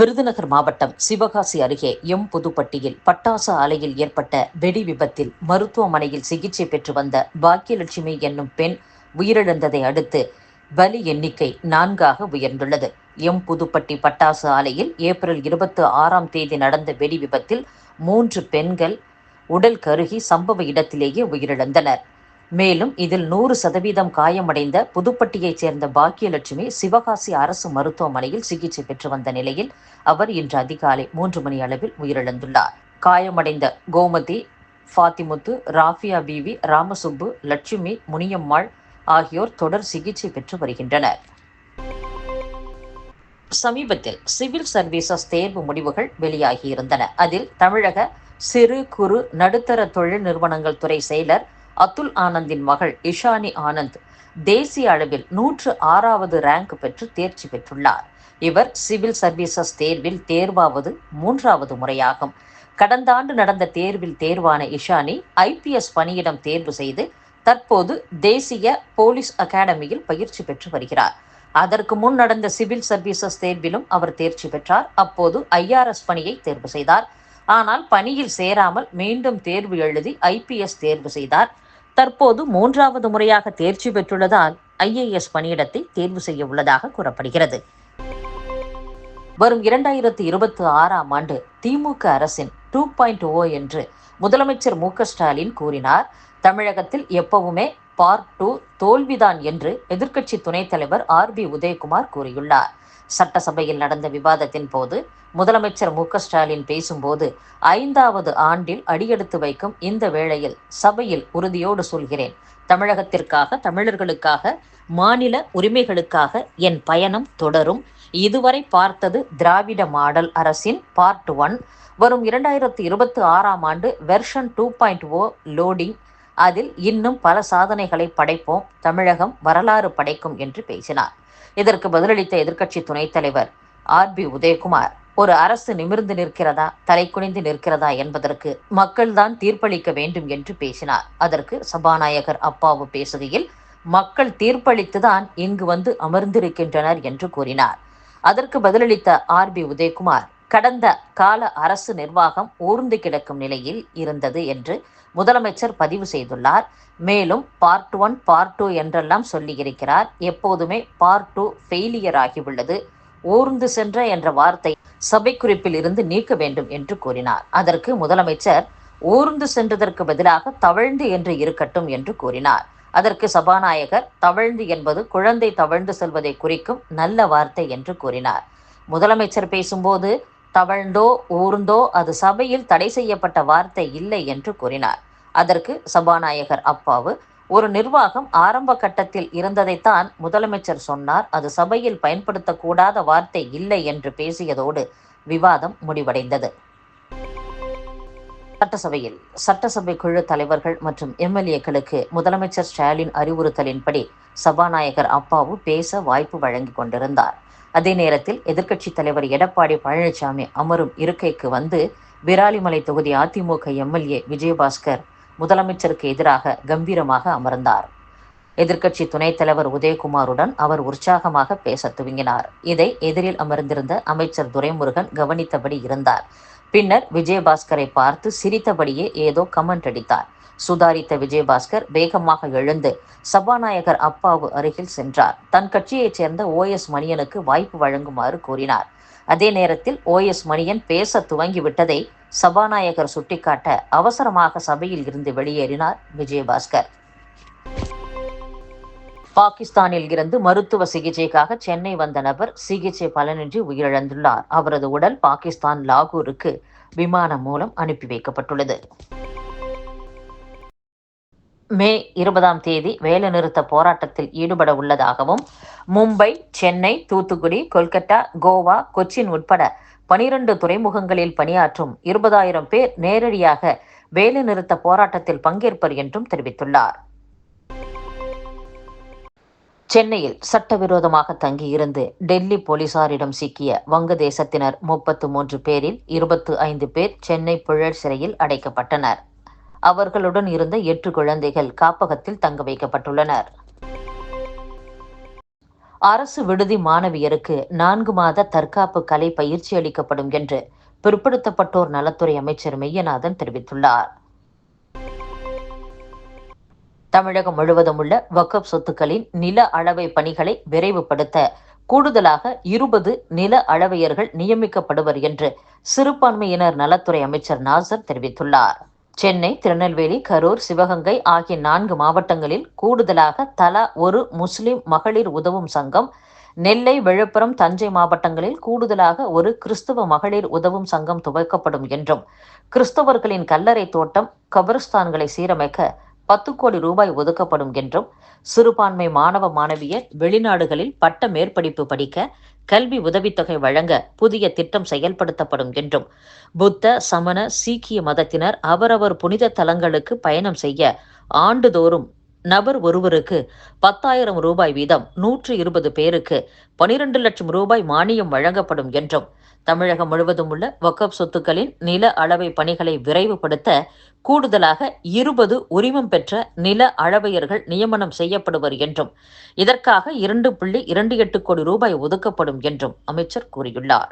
விருதுநகர் மாவட்டம் சிவகாசி அருகே எம் புதுப்பட்டியில் பட்டாசு ஆலையில் ஏற்பட்ட வெடி விபத்தில் மருத்துவமனையில் சிகிச்சை பெற்று வந்த பாக்கியலட்சுமி என்னும் பெண் உயிரிழந்ததை அடுத்து பலி எண்ணிக்கை நான்காக உயர்ந்துள்ளது. எம் புதுப்பட்டி பட்டாசு ஆலையில் ஏப்ரல் இருபத்தி ஆறாம் தேதி நடந்த வெடி விபத்தில் மூன்று பெண்கள் உடல் கருகி சம்பவ இடத்திலேயே உயிரிழந்தனர். மேலும் இதில் நூறு சதவீதம் காயமடைந்த புதுப்பட்டியைச் சேர்ந்த பாக்கியலட்சுமி சிவகாசி அரசு மருத்துவமனையில் சிகிச்சை பெற்று வந்த நிலையில் அவர் இன்று அதிகாலை மூன்று மணி அளவில் உயிரிழந்துள்ளார். காயமடைந்த கோமதி ஃபாத்திமுத்து ராஃபியா பிவி ராமசுப்பு லட்சுமி முனியம்மாள் ஆகியோர் தொடர் சிகிச்சை பெற்று வருகின்றனர். சமீபத்தில் சிவில் சர்வீசஸ் தேர்வு முடிவுகள் வெளியாகியிருந்தன. அதில் தமிழக சிறு குறு நடுத்தர தொழில் நிறுவனங்கள் துறை செயலர் அத்துல் ஆனந்தின் மகள் இஷானி ஆனந்த் தேசிய அளவில் நூற்று ஆறாவது ரேங்க் பெற்று தேர்ச்சி பெற்றுள்ளார். இவர் சிவில் சர்வீசஸ் தேர்வில் தேர்வாவது மூன்றாவது முறையாகும். கடந்த ஆண்டு நடந்த தேர்வில் தேர்வான இஷானி ஐபிஎஸ் பணியிடம் தேர்வு செய்து தற்போது தேசிய போலீஸ் அகாடமியில் பயிற்சி பெற்று வருகிறார். அதற்கு முன் நடந்த சிவில் சர்வீசஸ் தேர்விலும் அவர் தேர்ச்சி பெற்றார். அப்போது ஐஆர்எஸ் பணியை தேர்வு செய்தார். ஆனால் பணியில் சேராமல் மீண்டும் தேர்வு எழுதி ஐபிஎஸ் தேர்வு செய்தார். தற்போது மூன்றாவது முறையாக தேர்ச்சி பெற்றுள்ளதால் ஐஏஎஸ் பணியிடத்தை தேர்வு செய்ய உள்ளதாக கூறப்படுகிறது. வரும் இரண்டாயிரத்தி இருபத்தி ஆறாம் ஆண்டு திமுக அரசின் டூ பாயிண்ட் ஓ என்று முதலமைச்சர் மு ஸ்டாலின் கூறினார். தமிழகத்தில் எப்பவுமே பார்ட் டூ தோல்விதான் என்று எதிர்க்கட்சி துணைத் தலைவர் ஆர் பி உதயகுமார் கூறியுள்ளார். சட்டசபையில் நடந்த விவாதத்தின் போது முதலமைச்சர் மு ஸ்டாலின் பேசும்போது ஐந்தாவது ஆண்டில் அடியெடுத்து வைக்கும் இந்த வேளையில் சபையில் உறுதியோடு சொல்கிறேன். தமிழகத்திற்காக தமிழர்களுக்காக மாநில உரிமைகளுக்காக என் பயணம் தொடரும். இதுவரை பார்த்தது திராவிட மாடல் அரசின் பார்ட் ஒன். வரும் இரண்டாயிரத்தி இருபத்தி ஆறாம் ஆண்டு version two point O loading அதில் இன்னும் பல சாதனைகளை படைப்போம் தமிழகம் வரலாறு படைக்கும் என்று பேசினார். இதற்கு பதிலளித்த எதிர்க்கட்சி துணைத் தலைவர் ஆர் பி உதயகுமார் ஒரு அரசு நிமிர்ந்து நிற்கிறதா தலை குனிந்து நிற்கிறதா என்பதற்கு மக்கள்தான் தீர்ப்பளிக்க வேண்டும் என்று பேசினார். அதற்கு சபாநாயகர் அப்பாவு பேசுகையில் மக்கள் தீர்ப்பளித்துதான் இங்கு வந்து அமர்ந்திருக்கின்றனர் என்று கூறினார். அதற்கு பதிலளித்த ஆர் பி உதயகுமார் கடந்த கால அரசு நிர்வாகம் ஊர்ந்து கிடக்கும் நிலையில் இருந்தது என்று முதலமைச்சர் பதிவு செய்துள்ளார். மேலும் பார்ட் ஒன் பார்ட் டூ என்றெல்லாம் சொல்லியிருக்கிறார். எப்போதுமே பார்ட் டூ ஃபெயிலியர் ஆகியுள்ளது. ஊர்ந்து சென்ற என்ற வார்த்தை சபை குறிப்பில் இருந்து நீக்க வேண்டும் என்று கூறினார். அதற்கு முதலமைச்சர் ஊர்ந்து சென்றதற்கு பதிலாக தவழ்ந்து என்று இருக்கட்டும் என்று கூறினார். அதற்கு சபாநாயகர் தவழ்ந்து என்பது குழந்தை தவழ்ந்து செல்வதை குறிக்கும் நல்ல வார்த்தை என்று கூறினார். முதலமைச்சர் பேசும்போது தவழ்ந்தோ ஊர்ந்தோ அது சபையில் தடை செய்யப்பட்ட வார்த்தை இல்லை என்று கூறினார். அதற்கு சபாநாயகர் அப்பாவு ஒரு நிர்வாகம் ஆரம்ப கட்டத்தில் இருந்ததைத்தான் முதலமைச்சர் சொன்னார். அது சபையில் பயன்படுத்தக்கூடாத வார்த்தை இல்லை என்று பேசியதோடு விவாதம் முடிவடைந்தது. சட்டசபையில் சட்டசபை குழு தலைவர்கள் மற்றும் எம்எல்ஏக்களுக்கு முதலமைச்சர் ஸ்டாலின் அறிவுறுத்தலின்படி சபாநாயகர் அப்பாவு பேச வாய்ப்பு வழங்கி கொண்டிருந்தார். அதே நேரத்தில் எதிர்க்கட்சித் தலைவர் எடப்பாடி பழனிசாமி அமரும் இருக்கைக்கு வந்து விராலிமலை தொகுதி அதிமுக எம்எல்ஏ விஜயபாஸ்கர் முதலமைச்சருக்கு எதிராக கம்பீரமாக அமர்ந்தார். எதிர்க்கட்சி துணைத் தலைவர் உதயகுமாருடன் அவர் உற்சாகமாக பேச துவங்கினார். இதை எதிரில் அமர்ந்திருந்த அமைச்சர் துரைமுருகன் கவனித்தபடி இருந்தார். பின்னர் விஜயபாஸ்கரை பார்த்து சிரித்தபடியே ஏதோ கமெண்ட் அடித்தார். சுதாரித்த விஜயபாஸ்கர் வேகமாக எழுந்து சபாநாயகர் அப்பாவு அருகில் சென்றார். தன் கட்சியைச் சேர்ந்த ஓ எஸ் மணியனுக்கு வாய்ப்பு வழங்குமாறு கூறினார் அதே நேரத்தில் ஓ எஸ் மணியன் பேச துவங்கிவிட்டதை சபாநாயகர் சுட்டிக்காட்ட அவசரமாக சபையில் இருந்து வெளியேறினார் விஜயபாஸ்கர். பாகிஸ்தானில் இருந்து மருத்துவ சிகிச்சைக்காக சென்னை வந்த நபர் சிகிச்சை பலனின்றி உயிரிழந்துள்ளார். அவரது உடல் பாகிஸ்தான் லாகூருக்கு விமானம் மூலம் அனுப்பி வைக்கப்பட்டுள்ளது. மே இருபதாம் தேதி வேலைநிறுத்த போராட்டத்தில் ஈடுபட உள்ளதாகவும் மும்பை சென்னை தூத்துக்குடி கொல்கத்தா கோவா கொச்சின் உட்பட பனிரண்டு துறைமுகங்களில் பணியாற்றும் இருபதாயிரம் பேர் நேரடியாக வேலைநிறுத்த போராட்டத்தில் பங்கேற்பர் என்றும் தெரிவித்துள்ளார். சென்னையில் சட்டவிரோதமாக தங்கியிருந்து டெல்லி போலீசாரிடம் சிக்கிய வங்கதேசத்தினர் முப்பத்து மூன்று பேரில் இருபத்து ஐந்து பேர் சென்னை புழல் சிறையில் அடைக்கப்பட்டனர். அவர்களுடன் இருந்த எட்டு குழந்தைகள் காப்பகத்தில் தங்க வைக்கப்பட்டுள்ளனர். அரசு விடுதி மாணவியருக்கு நான்கு மாத தற்காப்பு கலை பயிற்சி அளிக்கப்படும் என்று பிற்படுத்தப்பட்டோர் நலத்துறை அமைச்சர் மெய்யநாதன் தெரிவித்துள்ளார். தமிழகம் முழுவதும் உள்ள வக்கப் சொத்துக்களின் நில அளவை பணிகளை விரைவுபடுத்த கூடுதலாக இருபது நில அளவையர்கள் நியமிக்கப்படுவர் என்று சிறுபான்மையினர் நலத்துறை அமைச்சர் நாசர் தெரிவித்துள்ளார். சென்னை திருநெல்வேலி கரூர் சிவகங்கை ஆகிய நான்கு மாவட்டங்களில் கூடுதலாக தலா ஒரு முஸ்லிம் மகளிர் உதவும் சங்கம் நெல்லை விழுப்புரம் தஞ்சை மாவட்டங்களில் கூடுதலாக ஒரு கிறிஸ்துவ மகளிர் உதவும் சங்கம் துவக்கப்படும் என்றும் கிறிஸ்தவர்களின் கல்லறை தோட்டம் கபரஸ்தான்களை சீரமைக்க பத்து கோடி ரூபாய் ஒதுக்கப்படும் என்றும் சிறுபான்மை மாணவ மாணவியர் வெளிநாடுகளில் பட்ட மேற்படிப்பு படிக்க கல்வி உதவித்தொகை வழங்க புதிய திட்டம் செயல்படுத்தப்படும் என்றும் புத்த சமண சீக்கிய மதத்தினர் அவரவர் புனித தலங்களுக்கு பயணம் செய்ய ஆண்டுதோறும் நபர் ஒருவருக்கு பத்தாயிரம் ரூபாய் வீதம் நூற்று இருபது பேருக்கு பனிரெண்டு லட்சம் ரூபாய் மானியம் வழங்கப்படும் என்றும் தமிழகம் முழுவதும் உள்ள வக்கப் சொத்துக்களின் நில அளவை பணிகளை விரைவுபடுத்த கூடுதலாக இருபது உரிமம் பெற்ற நில அளவையர்கள் நியமனம் செய்யப்படுவர் என்றும் இதற்காக இரண்டு புள்ளி இரண்டு எட்டு கோடி ரூபாய் ஒதுக்கப்படும் என்றும் அமைச்சர் கூறியுள்ளார்.